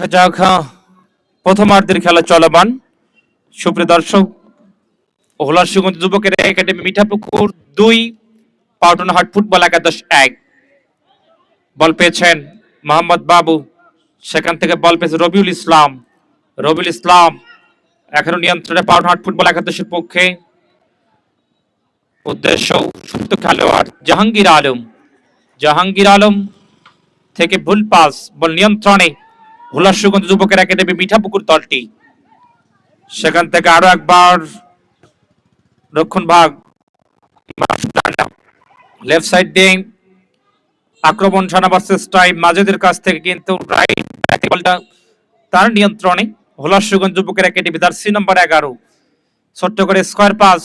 যাক হ্যাঁ, প্রথমার্ধের খেলা চলমান। সুপ্রিয় দর্শক হোলার সুগন্ধ যুবকের একাডেমি মিঠাপুকুর দুই পাউটনহাট ফুটবল একাদশ এক। বল পেয়েছেন মোহাম্মদ বাবু সেখান থেকে বল পেয়েছে রবিউল ইসলাম। রবিউল ইসলাম এখনও নিয়ন্ত্রণে পাউটনহাট ফুটবল একাদশের পক্ষে। উদ্দেশ্য সুপ্ত খেলোয়াড় জাহাঙ্গীর আলম। জাহাঙ্গীর আলম থেকে ভুল পাস বল নিয়ন্ত্রণে সুগন্ধ যুবকের একাডেমি মিঠাপুকুর দলটি সেখান থেকে আরও একবার রক্ষণ ভাগ। লেফট সাইড দিয়ে আক্রমণ সানাবার চেষ্টায় মাজেদের কাছ থেকে কিন্তু রাইট বলটা তার নিয়ন্ত্রণে হোলার সুগঞ্জ যুবকের একাডেমি তার সি নম্বর এগারো। ছোট্ট করে স্কোয়ার পাস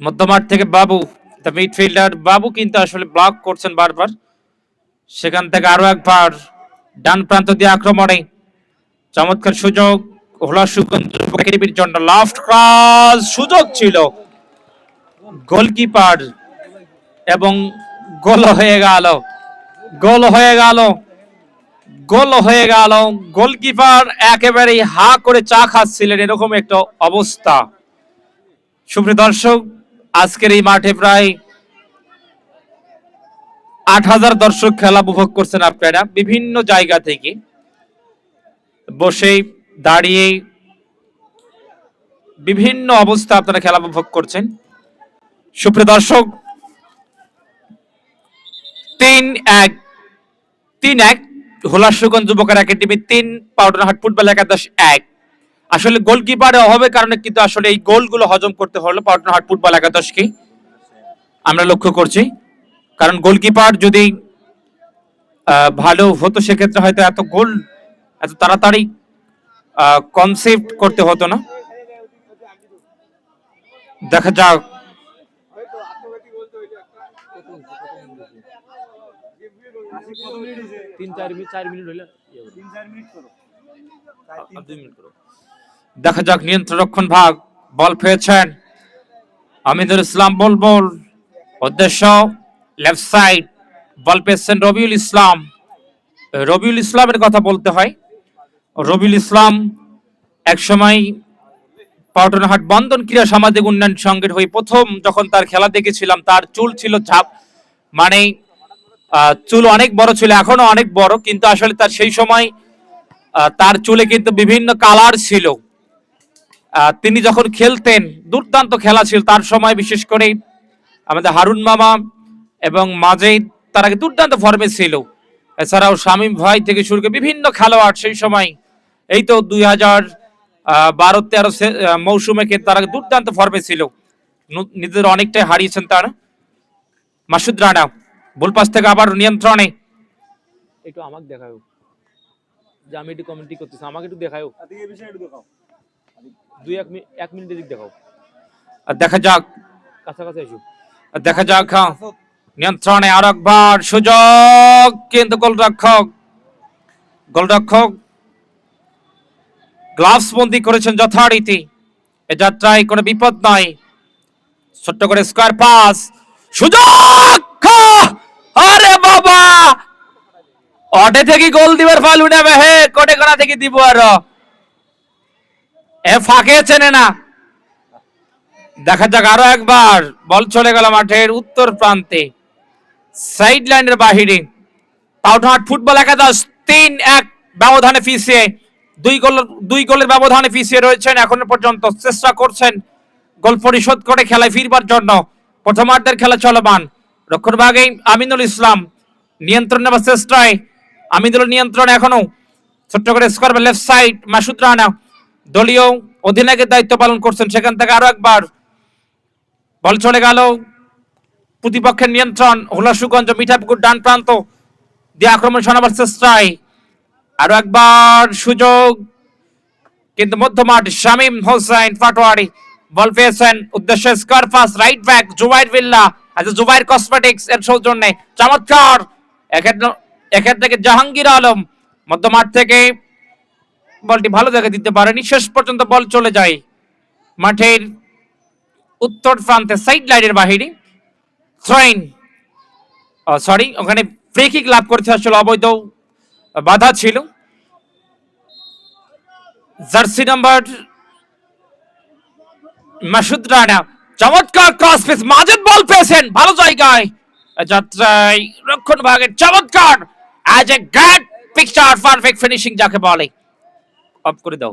মধ্যমাঠ থেকে বাবু দ্য মিডফিল্ডার বাবু কিন্তু আসলে ব্লক করছেন বারবার। সেখান থেকে আরও একবার ডান প্রান্ত দিয়ে আক্রমণে চমৎকার সুযোগ, হোলা জন্য লাস্ট ক্রস সুযোগ ছিল। গোলকিপার এবং গোল হয়ে গেল, গোল হয়ে গেল, গোল হয়ে গেল, গোলকিপার একেবারেই হা করে চা খাচ্ছিলেন, এরকম একটা অবস্থা। সুপ্রিয় দর্শক, আজকের এই মাঠে প্রায় আট হাজার দর্শক খেলা উপভোগ করছেন আপনারা বিভিন্ন জায়গা থেকে। বসে দাঁড়িয়ে বিভিন্ন অবস্থা আপনারা খেলা উপভোগ করছেন। সুপ্রিয় দর্শক, তিন এক তিন এক, হোলাসুগঞ্জ যুবকের একাডেমি তিন পাউডারহাট ফুটবল একাদশ এক। আসলে গোলকিপারের অভাবের কারণে কিন্তু আসলে এই গোলগুলো হজম করতে হলো পাউডারহাট ফুটবল একাদশকে। আমরা লক্ষ্য করছি। কারণ গোলকিপার যদি ভালো হতো সেক্ষেত্রে হয়তো এত গোল এত তাড়াতাড়ি কনসেপ্ট করতে হতো না। দেখা যাক। মিনিট চার মিনিট হইলে দেখা যাক নিয়ন্ত্রণ রক্ষণ ভাগ বল পেয়েছেন। আমিদুল ইসলাম বল বল। উদ্দেশ্য লেফট সাইড বল পেয়েছেন রবিউল ইসলাম রবিউল ইসলামের কথা বলতে হয়। রবিউল ইসলাম একসময় পাউটনহাট বন্ধন ক্রীড়া সামাজিক উন্নয়ন সংঘের হয়ে প্রথম যখন তার খেলা দেখেছিলাম, তার চুল ছিল ঝাপ। মানে চুল অনেক বড় ছিল, এখনও অনেক বড়, কিন্তু আসলে তার সেই সময় তার চুলে কিন্তু বিভিন্ন কালার ছিল। তিনি যখন খেলতেন, দুর্দান্ত খেলা ছিল। তার সময় বিশেষ করে আমাদের হারুন মামা এবং মাঝে তারা দুর্দান্ত ফর্মে ছিল। এছাড়াও শামীম ভাই থেকে শুরু করে বিভিন্ন খেলোয়াড় সেই সময়। এই তো দুই হাজার বারো তেরো মৌসুমে তারা দুর্দান্ত ফর্মে ছিল। নিজেদের অনেকটাই হারিয়েছেন তারা। মাসুদ রানা বুলপাস থেকে আবার নিয়ন্ত্রণে। একটু আমাকে দেখাও যে আমি একটু কমেন্ট্রি করতেছি আমাকে একটু দেখাও। দুই এক মিনিট এক মিনিট এদিক দেখাও। আর দেখা যাক। কাছাকাছি এসো আর দেখা যাক হ্যাঁ, নিয়ন্ত্রণে আর একবার সুযোগ, কিন্তু গোলরক্ষক গোলরক্ষক গ্লাভস বন্দি করেছেন যথারীতি। এ যাত্রায় কোনো বিপদ নয় ছোট্ট করে স্কোয়ার পাস। সুযোগ! আরে বাবা! অটে থেকে গোল দিবার ফালু নেবে হে কোটে কোনা থেকে দিব আর। এ ফাঁকে চেনে না। দেখা যাক আরও একবার, বল চলে গেল মাঠের উত্তর প্রান্তে। সাইড লাইনের বাহিরে পাউডারহাট ফুটবল একাদশ তিন এক ব্যবধানে পিছিয়ে দুই গোল, দুই গোলের ব্যবধানে পিছিয়ে রয়েছেন। এখনও পর্যন্ত চেষ্টা করছেন গোল পরিশোধ করে খেলায় ফিরবার জন্য। প্রথমার্ধের খেলা চলমান। রক্ষণভাগে আমিনুল ইসলাম নিয়ন্ত্রণ নেবার চেষ্টায়। আমিনুল নিয়ন্ত্রণ এখনও ছোট্ট করে square left side Masud Rana. দলীয় অধিনায়কের দায়িত্ব পালন করছেন। সেখান থেকে আরও একবার বল চলে গেল। প্রতিপক্ষের নিয়ন্ত্রণ, হুলাসুগঞ্জ মিঠাপুকুর ডান প্রান্ত দিয়ে আক্রমণ শোনাবার চেষ্টায়। আরও একবার সুযোগ, কিন্তু মধ্যমাঠ শামীম হোসেন পাটোয়ারি বল পেয়েছেন। উদ্দেশ্যে square pass, right back Zubair Billah আচ্ছা জুবাইর কসমেটিক্স এর সৌজন্যে। চমৎকার! এক্ষেত্রে থেকে জাহাঙ্গীর আলম মধ্যমাঠ থেকে বলটি ভালো জায়গায় দিতে পারেনি। শেষ পর্যন্ত বল চলে যায় মাঠের উত্তর প্রান্তে, সাইড লাইনের বাহিরে। থ্রোইন সরি ওখানে ফ্রি লাভ করতে আসলে অবৈধ বাধা ছিল। জার্সি নাম্বার মাসুদ রানা চমৎকার ক্রস পিস মাজেদ বল পেয়েছেন, ভালো জায়গায়। যাত্রায় রক্ষণ ভাগের চমৎকার। As a grand picture perfect finishing যাকে বলে। অফ করে দাও।